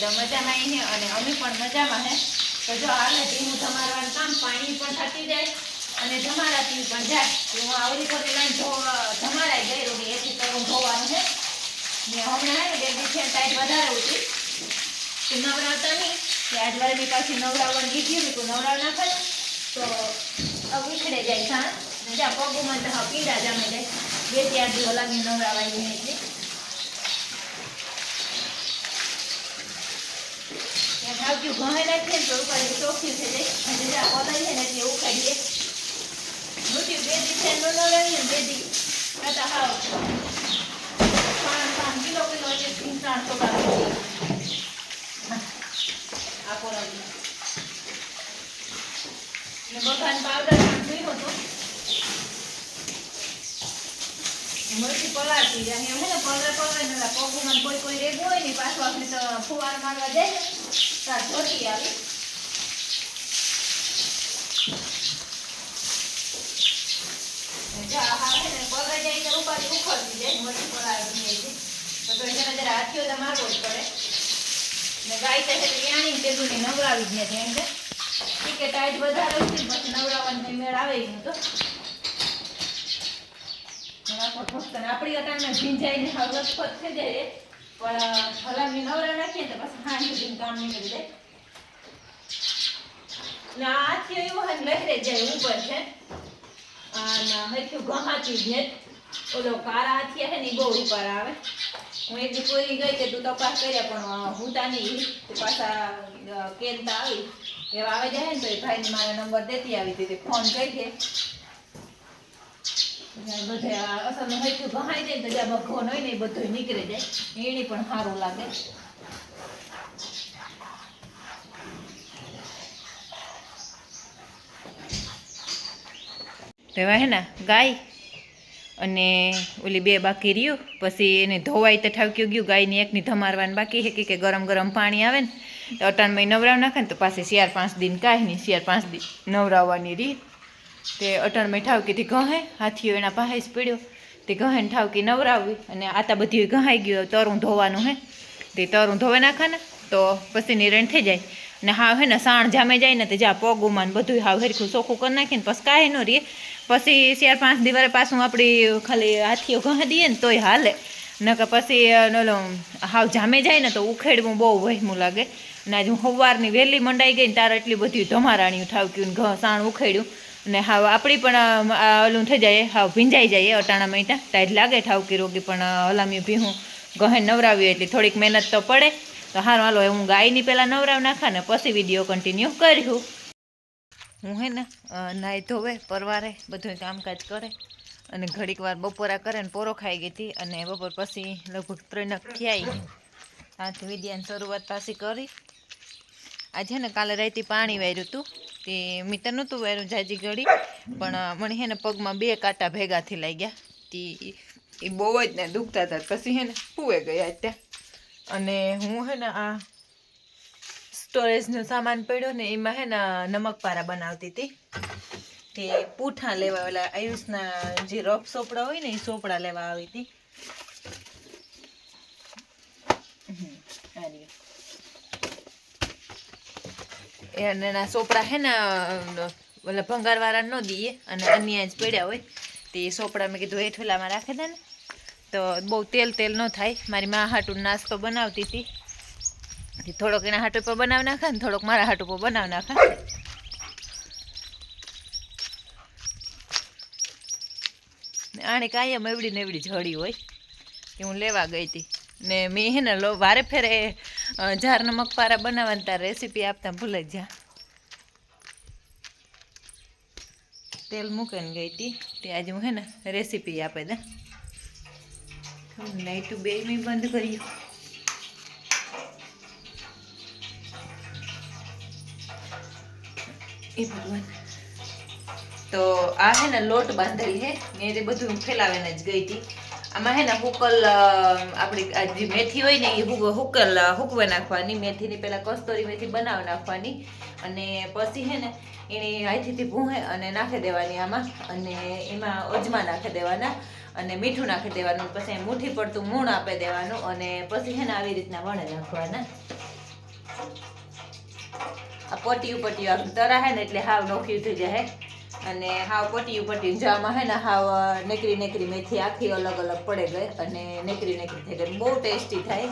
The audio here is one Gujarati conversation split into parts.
બધા મજામાં આવીને અને અમે પણ મજામાં હે. તો જો હાલે ધીમું ધમારવાનું કામ, પાણી પણ થતી જાય અને ધમારાતી પણ જાય. તો હું આવડી કરી લઈને ધોવા ધમારાઈ ગઈ રૂડી એથી તરું ધોવાનું છે ને હમણાં હે ને છે ટાઈટ વધારે હતી તો નવરાવતા નહીં, કે આજવારે મેં પાછી નવરાવવાનું કીધું મેં તો નવરાવ ને તો આ ઉખડે જાય સાણ ને જ્યાં પગુમાં તો પીડા જામે જાય. બે ચાર દિવસ લાગી નવરાવાઈ એટલે. ધાવક્યું ઘણે નાખીએ ને તો ઉપર ચોખ્ખી થઈ જાય. અને જ્યાં પલાઈ છે ને એટલે ઉખાડીએ. મોટી બે ન નવરાવીએ ને બે દી. આ તો હાવ પાંચ પાંચ કિલો કિલો એટલે ત્રણ ત્રણ ચોખા થઈ જાય. આપો ને બધાને પાવડર પણ જોયો હતો. મરચી પલાળતી જાય એમ ને પલરે પલરે ને પગુમાં કોઈ કોઈ રેગું હોય ને, પાછું આપણે તો ફુવાર મારવા જાય. ધોતી આવી. જા જ નવરાવી જ નથી એમ કે. ટાઈટ વધારે પછી નવરાવાનો કંઈ મેળ આવે ય નહોતો આપણી અટાણમાં ભીંજાઈને લથપથ થઈ જાય. પણ હલામી નવરા રાખીએ તો પછી કામ નીકળી જાય ને આ હાથીઓ હોય લહેરે જાય ઉપર છે અને હરખ્યું ગહાતી જ ઓલો કાળા હાથીયા હે ને બહુ ઉપર આવે હું એક કોઈ ગઈ કે તું તપાસ કર્યા પણ હું તાની પાછા કેનતા આવી એવા આવે જાય ને તો એ ભાઈને મારા નંબર દેતી આવી હતી ફોન કરી દે બધે અસલનું હે ને, ગાય અને ઓલી બે બાકી રહ્યું. પછી એને ધોવાય તો ઠાવક્યું ગયું, ગાયની એકની ધમારવાની બાકી હે કે કે ગરમ ગરમ પાણી આવે ને. તો અટાણમાં નવરાવ નાખે ને તો પાછી શિયાર પાંચ દિન કાંઈ નહીં શિયાર પાંચ દિન નવરાવવાની રીત. તે અટાણમાં ઠાવકીથી ઘહે હાથીઓ એના જ પડ્યો. તે ઘહે ને ઠાવકી નવરાવવી અને આતા બધી ઘહાઈ ગયું તરું ધોવાનું હે. તે તરું ધોવે નાખે ને તો પછી નિરણ થઈ જાય. ને હાવ હે ને સાણ જામે જાય ને તે જા પગુમાં ને બધું હાવ હરખું ચોખ્ખું કરી નાખીને પછી કાંઈ ન રહીએ પછી ચાર પાંચ દિવસે પાછું આપણી ખાલી હાથીઓ ઘહી દઈએ ને તોય હાલે. નકર પછી ઓલો હાવ જામે જાય ને તો ઉખેડવું બહુ વહેમું લાગે. અને આજે હું સવારની વહેલી મંડાઈ ગઈ ને તારે એટલી બધી ધમારાણીયું ઠાવક્યું ને ઘ સાણ ઉખેડ્યું. અને હાવ આપણી પણ ઓલું થઈ જાય, હાવ ભીંજાઈ જાય અટાણા મહિના ટાઈટ લાગે ઠાવકી રોગી, પણ હલામી ભીહું. ગહે નવરાવ્યું એટલે થોડીક મહેનત તો પડે. તો હારું, હાલો હું ગાયની પહેલાં નવરાવ નાખા ને પછી વીડિયો કન્ટિન્યુ કર્યું. હું હે ને નાહી ધોવે, પરવારે બધું કામકાજ કરે. અને ઘડીક વાર બપોરા કરે ને પોરો ખાઈ ગઈ હતી. અને બપોર પછી લગભગ ત્રણક ખ્યાઈ આથી વિદ્યાની શરૂઆત પાછી કરી. આજે ને કાલે રહેતી પાણી વાર્યું હતું. તે મિત્ર તો નહોતું વાર્યું જાજી ગળી, પણ મને હે ને પગમાં બે કાંટા ભેગાથી લાગ્યા. તે એ બહુ જ ને દુખતા હતા. પછી હે ને પૂવે ગયા ત્યાં. અને હું હે આ સ્ટોરેજનો સામાન પડ્યો ને એમાં હે ને નમક પારા બનાવતી હતી તે પૂઠા લેવા ઓલા આયુષના જે રફ સોપડા હોય ને એ સોપડા લેવા આવી હતી હમ, આ રહ્યો. એ અને એના સોપડા હે ને ઓલા ભંગારવાળા ન દઈએ અને અન્ય જ પડ્યા હોય. તે સોપડા મેં કીધું હેઠુલામાં રાખે દે ને. તો બહુ તેલ તેલ ન થાય. મારી મા હાટું નાસ્તો બનાવતી હતી. થોડોક એના હાટુ પર બનાવી નાખે ને થોડોક મારા હાટુ પર બનાવી નાખે. આણે કાયમ એવડી ને એવડી જડી હોય. કે હું લેવા ગઈ હતી. ને મેં હે ને વારે ફેરે અ, જાર બનાવવાની તાર રેસીપી આપતા ભૂલાઈ જા. તેલ મૂકીને ગઈ હતી તે આજે હું હે ને રેસીપી આપે દે. લાઈટ બે બંધ કર્યું એ ભગવાન. તો આ હે ને લોટ બાંધેલી હે. મેં તે બધું ફેલાવીને જ ગઈ હતી આમાં હે ને હુકલ આપણી જે મેથી હોય ને એ હુકલ હુકવે નાખવાની. મેથીની પહેલાં કસ્તોરી મેથી બનાવી નાખવાની અને પછી હે ને એની હાથીથી ભૂંહે અને નાખી દેવાની આમાં અને એમાં અજમા નાખી દેવાના અને મીઠું નાખી દેવાનું. પછી મુઠ્ઠી પડતું મૂણ આપી દેવાનું અને પછી હે ને આવી રીતના વણે નાખવાના. આ પટ્યું પટ્યું આમ તરા હે ને એટલે હાવ નોખ્યું થઈ જાય અને હાવ પટીયું પટીયું જામાં હે ને હાવ નેકરી નેકરી મેથી આખી અલગ અલગ પડે ગઈ અને નેકરી નેકરી થઈ ગઈ. બહુ ટેસ્ટી થાય.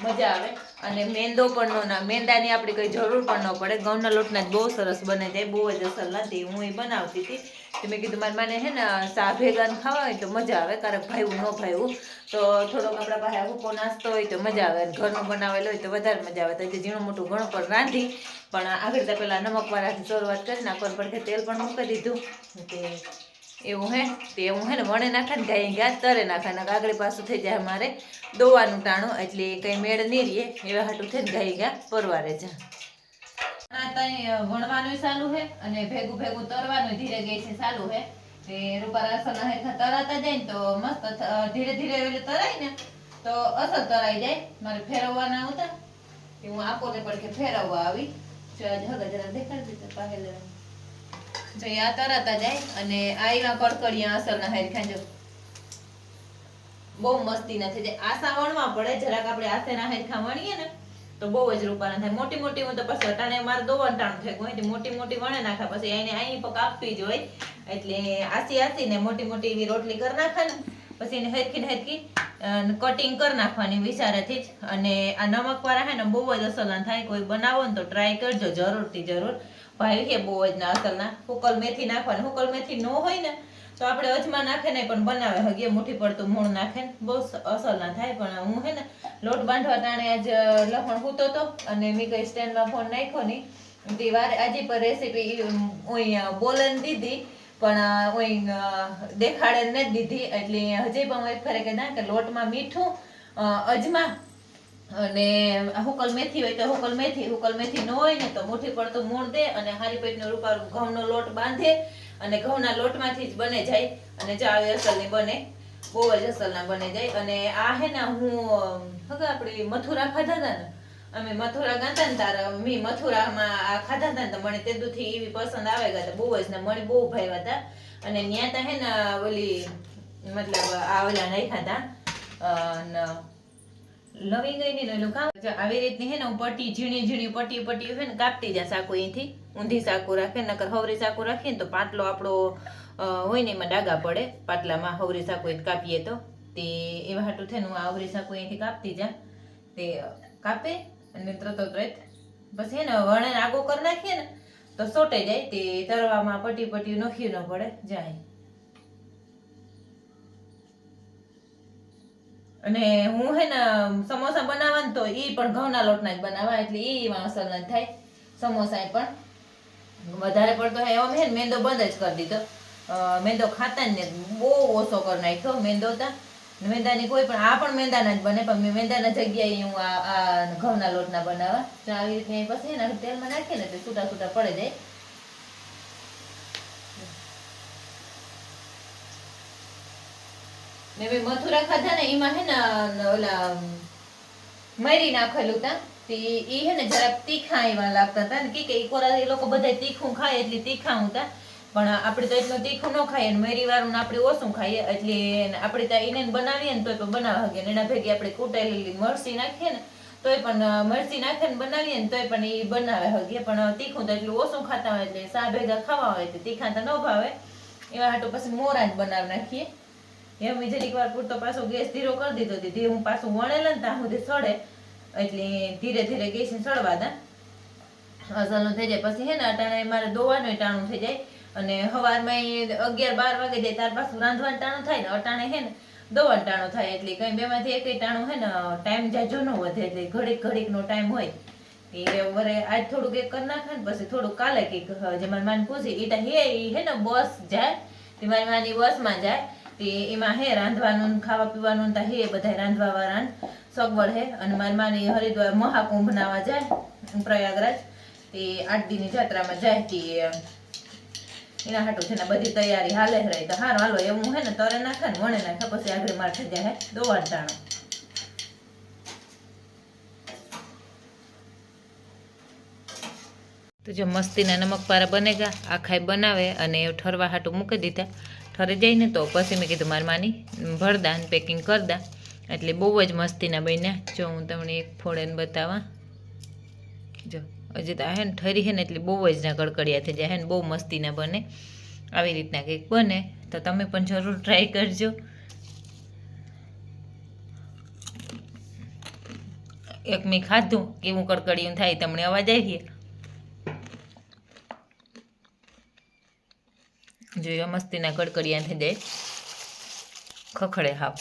મજા આવે. અને મેંદો પણ નો ના, મેંદાની આપણે કંઈ જરૂર પણ ન પડે. ઘઉંના લોટના જ બહુ સરસ બને જાય બહુ જ અસર નથી. હું એ બનાવતી હતી. તો મેં કીધું, મારી માને હે ને સા ભેગા ને ખાવા હોય તો મજા આવે કારણ ભાઈવું ન ભાઈવું તો થોડોક આપણા પાસે હૂકો નાસ્તો હોય તો મજા આવે અને ઘરનું બનાવેલો હોય તો વધારે મજા આવે. તો ઝીણું મોટું ઘણું પણ રાંધી, પણ આગળ તો પહેલાં નમકવાળાથી શરૂઆત કરી, નાખવા પડખે તેલ પણ મૂકી દીધું. કે એવું હે, તે એવું હે ને, વણે નાખે ને, ગાય ગયા તરે નાખે ને આગળ પાછું થઈ જાય મારે દોવાનું ટાણું, એટલે કંઈ મેળ નહીં રહીએ એવા હાટું થઈને ગાય ગયા પરવારે જા. આ તઈ વણવાનું ચાલુ હે અને ભેગું ભેગું તરવાનું ધીરે ગઈ છે ચાલુ હે. તે રૂપારાસન રસના હેઠા તરાતા જાય ને તો મસ્ત ધીરે ધીરે એટલે તરાય ને, તો અસર તરાઈ જાય. મારે ફેરવવાના હતા કે હું આપોને કે ફેરવવા આવી. જો આ હગા જરા દેખાડી દીધું પહેલે. જો આ તરાતા જાય અને આ એવા કડકડિયા અસરના હેઠા જો. બહુ મસ્તી ના થઈ જાય. આસા વણવા પડે, જરાક આપણે આસેના હેરખા વણીએ ને તો બહુ જ રૂપાના થાય. મોટી મોટી હું તો પછી અટાણે મારે દો અટાણું થાય. કોઈ મોટી મોટી વણે નાખા. પછી એને અહીં પગ આપવી જ હોય. એટલે આસી આસી ને મોટી મોટી એવી રોટલી કરી નાખે ને પછી એને હેરખી હેરખી કટિંગ કરી નાખવાની વિચારેથી જ. અને આ નમકવાળા હે ને બહુ જ અસલના થાય. કોઈ બનાવો ને તો ટ્રાય કરજો. જરૂરથી જરૂર. ભાઈ કે બહુ જ ના અસલના. હુકલ મેથી નાખવાની. હુકલ મેથી ન હોય ને તો આપણે અજમા નાખે ને પણ બનાવે. હગીએ મુઠ્ઠી પડતું મૂળ નાખે ને. બહુ અસર ના થાય, પણ હું હે ને, લોટ બાંધવા ટાણે આજ લખણ હૂતો તો, અને મેં કઈ સ્ટેન્ડમાં ફોન નાખ્યો નહીં. તે આજે પર રેસીપી બોલન દીધી, પણ હું દેખાડે ને દીધી. એટલે હજી પણ એક ફરે ના, કે લોટમાં મીઠું અજમા, અને હુકલ મેથી હોય તો હુકલ મેથી હુકલ મેથી ન હોય ને તો મુઠ્ઠી પડતું મૂળ દે, અને હારી પેટનો રૂપારું ઘઉંનો લોટ બાંધે અને ઘઉંના લોટમાંથી જ બને જાય અને જો આવી અસલની બને, બહુ જ અસલના બને જાય. અને આ હે ને હું હવે આપણે મથુરા ખાધા હતા ને, અમે મથુરા ગાતા ને તારા, મી મથુરામાં આ ખાધા હતા ને તો મને તેદુથી એવી પસંદ આવે ગયા બહુ જ ને મને બહુ ભાવ્યા હતા. અને ત્યાં તા હે ને ઓલી, મતલબ આ ઓલા નાખ્યા હતા લવી ગઈ ને એલું કામ આવી રીતની હે ને હું પટ્ટી ઝીણી ઝીણી પટ્ટી પટ્ટી હે ને કાપતી જા સાકુ અહીંથી. ઊંધી સાકુ રાખે, નકર હવરી સાકુ રાખીએ તો પાટલો આપણો હોય ને એમાં ડાગા પડે. પાટલામાં હવરી સાકુ એ કાપીએ તો. તે એવા હાટું થઈને હું આ હવરી સાકુ અહીંથી કાપતી જા. તે કાપે અને તરત ત્રત. બસ હે ને વણે આગો કરી નાખીએ ને તો સોટે જાય. તે તરવામાં પટ્ટી પટ્ટી નોખી ન પડે. જાય. અને હું હે ને સમોસા બનાવવા ને તો એ પણ ઘઉંના લોટના જ બનાવવા, એટલે એ અસર ન થાય સમોસા પણ. વધારે પડતો હે એમ હે ને મેંદો બંધ જ કરી દીધો. મેંદો ખાતા ને બહુ ઓછો કરી નાખ્યો મેંદો તા. મેંદાની કોઈ પણ, આ પણ મેંદાના જ બને, પણ મેં મેંદાના જગ્યાએ હું આ ઘઉંના લોટના બનાવવા. આવી રીતે પછી તેલમાં નાખીએ ને તે છૂટા છૂટા પડે જાય. ને મેં મથુરા ખાધા ને એમાં હે ને ઓલા, મરી નાખેલું તા. તે ઈ હે ને જરાક તીખા એવા લાગતા હતા ને કે કે ઈ કોરા એ લોકો બધા તીખું ખાય એટલે તીખા હતા પણ આપણે તો એટલું તીખું ન ખાઈએ ને મરી વાળું આપણે ઓછું ખાઈએ એટલે આપણે ત્યાં એને બનાવીએ ને પણ બનાવવા હગે એના ભેગી આપણે કૂટેલી મરચી નાખીએ ને તોય પણ મરચી નાખીને બનાવીએ ને તોય પણ એ બનાવે હગે. પણ તીખું તો એટલું ઓછું ખાતા હોય એટલે સા ભેગા ખાવા હોય તો તીખા તો ન ભાવે. એવા હાટું પછી મોરા જ બનાવી નાખીએ. એમ મેં જરીક વાર પૂરતો પાછો ગેસ ધીરો કરી દીધો તે હું પાછું વણેલ ને ત્યાં સુધી સડે. એટલે ધીરે ધીરે ગેસને સડવા દા. અસલનું થઈ જાય. પછી હે ને, અટાણે મારે દોવાનું ટાણું થઈ જાય. અને સવારમાં અગિયાર બાર વાગે જાય, ત્યાર પાછું રાંધવાનું ટાણું થાય ને, અટાણે હે ને, દોવાનું ટાણું થાય. એટલે કઈ બેમાંથી એક ટાણું હે ને, ટાઈમ જાજો ન વધે, એટલે ઘડીક ઘડીકનો ટાઈમ હોય. એ વરે આજ થોડુંક એક કરી નાખે ને, પછી થોડુંક કાલે કંઈક જે મારી માન પૂછી એટલે હે એ હે ને, બસ જાય. તે મારી માની બસમાં જાય. તે એમાં હે, રાંધવાનું, ખાવા પીવાનું તા હે બધા રાંધવા વાળા સગવડ હે. અને મારી માની હરિદ્વાર મહાકુંભ નાવા જાય, પ્રયાગરાજ. તે આઠ દીની જાત્રામાં જાય તે, એના હાટું છે બધી તૈયારી હાલે રહી તો હારું, હાલો, એવું હે ને તરે નાખે ને વણે નાખે, પછી આગળ માર થઈ જાય દોવાન ટાણું. તો જો મસ્તીના નમક પારા બને ગયા આખાય બનાવે અને ઠરવા હાટું મૂકી દીધા. ઠરી ને તો પછી મેં કીધું, મારી માની, ભરદા ને પેકિંગ કરદા. એટલે બહુ જ મસ્તીના બન્યા. જો હું તમને એક ફોડેને બતાવા. જો, હજી તો હે ને ઠરી હે ને એટલે બહુ જ ના કડકડિયા થઈ જાય. હે ને બહુ મસ્તીના બને. આવી રીતના કંઈક બને તો તમે પણ જરૂર ટ્રાય કરજો. એક મેં ખાધું, કેવું કડકડિયું થાય તમને અવાજ આવી જોઈએ મસ્તીના કડકડિયા થઈ જાય ખખડે હાવ.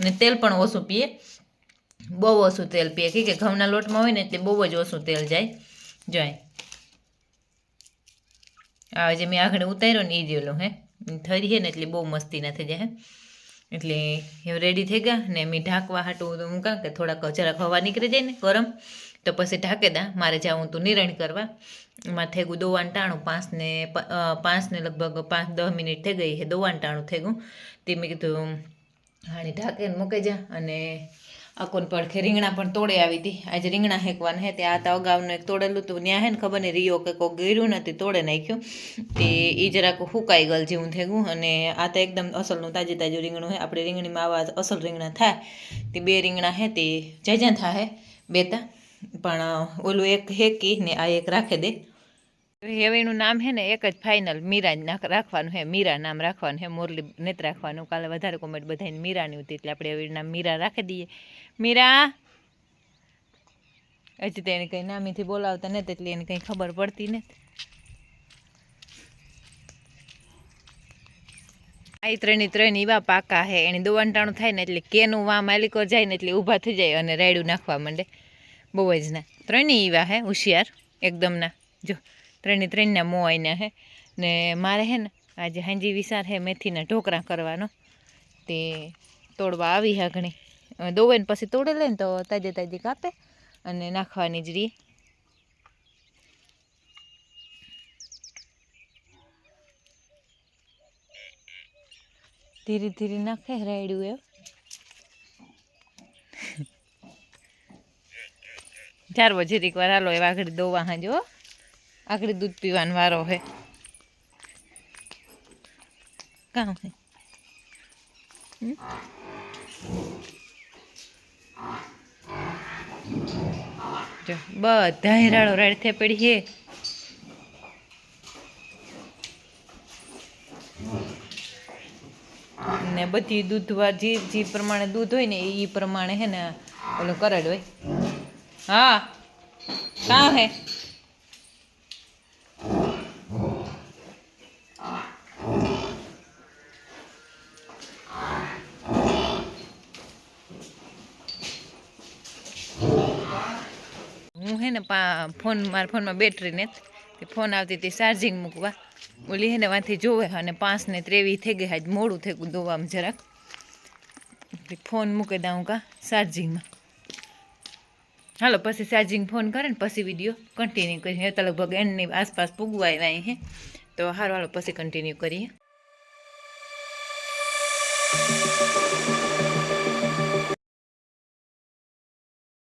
ને તેલ પણ ઓછું પીએ. બહુ ઓછું તેલ પીએ. કે ઘઉંના લોટમાં હોય ને એટલે બહુ જ ઓછું તેલ જાય. જાય. આ જે મેં આગળ ઉતાર્યો ને એ જેલો હે. થરી છે ને એટલે બહુ મસ્તી ના થઈ જાય એટલે એ રેડી થઈ ગયા ને મેં ઢાંકવા હાટું તો હું કાં કે થોડાક જરાક હવા નીકળી જાય ને ગરમ, તો પછી ઢાંકે દા. મારે જવું તું નિરણ કરવા. એમાં થઈ ગયું દોવાન ટાણું પાંચ ને પાંચ ને લગભગ પાંચ દસ મિનિટ થઈ ગઈ છે દોવાન ટાણું થઈ ગયું. તે મેં કીધું હાણી ઢાંકીને મૂકી જા. અને આકોન પડખે રીંગણા પણ તોડે આવી હતી. આજે રીંગણા હેકવાના હે તે આ તો અગાઉનું એક તોડેલું હતું ત્યાં હે ને ખબર ને રિયો કે કોઈ ગીર્યું નથી તોડે નાખ્યું. તે એ જરાક હુકાઈ ગયેલ જેવું થઈ ગયું. અને આ તો એકદમ અસલનું તાજે તાજું રીંગણું હે આપણે રીંગણીમાં આવા અસલ રીંગણા થાય. તે બે રીંગણા હે તે જાજા થાય બેતા. પણ ઓલું એક હેકી ને આ એક રાખી દે. હેવીનું નામ હે ને એક જ ફાઇનલ મીરા રાખવાનું હે, મીરા નામ રાખવાનું હે, મુરલી નેત રાખવાનું. કાલે વધારે કોમેન્ટ બધાને મીરાની હતી, એટલે આપણે હેવીનું નામ મીરા રાખી દઈએ. મીરા! હજી તો એને કંઈ નામીથી બોલાવતા નથી, એટલે એને કંઈ ખબર પડતી નથી. આ ત્રણે ત્રણ એવા પાકા હે, એની દોવાંટાણું થાય ને એટલે કેનું વા માલિકો જાય ને એટલે ઊભા થઈ જાય અને રાયડું નાખવા માંડે. બહુ જ ના. ત્રણેય એવા હે, હોશિયાર એકદમના જો ત્રણે ત્રણના મોં આવીને હે. ને મારે હે ને, આજે હાંજી વિસાર હે મેથીના ઢોકરા કરવાનો. તે તોડવા આવી હા ઘણી. દોવે ને પછી તોડે લે ને તો તાજે તાજે કાપે અને નાખવાની જ રીએ. ધીરે ધીરે નાખે, રાયડું એમ. ચાર વજેરીક વાર હાલો એવા આગળ દોવા હા. જો આગળ દૂધ પીવાનો વારો હે. કામ હે? જો, બધા હેરાળો રાડ થે પડી હે. ને બધી દૂધ જે જે પ્રમાણે દૂધ હોય ને એ પ્રમાણે હે ને, ઓલું કરડ હોય. હા. કા હે? હું હે ને પા, ફોન, મારા ફોનમાં બેટરી ને ફોન આવતી હતી ચાર્જિંગ મૂકવા. ઓલી હે ને વાંથી જોવે અને પાંચ ને ત્રેવીસ થઈ ગઈ હાજ મોડું થઈ ગયું દોવામાં જરાક. ફોન મૂકી દઉં કા ચાર્જિંગમાં. હાલો, પછી ચાર્જિંગ ફોન કરે ને, પછી વીડિયો કન્ટિન્યુ કરીએ. તો લગભગ એની આસપાસ પૂગવા આવ્યા હે. તો હારો, હાલો, પછી કન્ટિન્યુ કરીએ.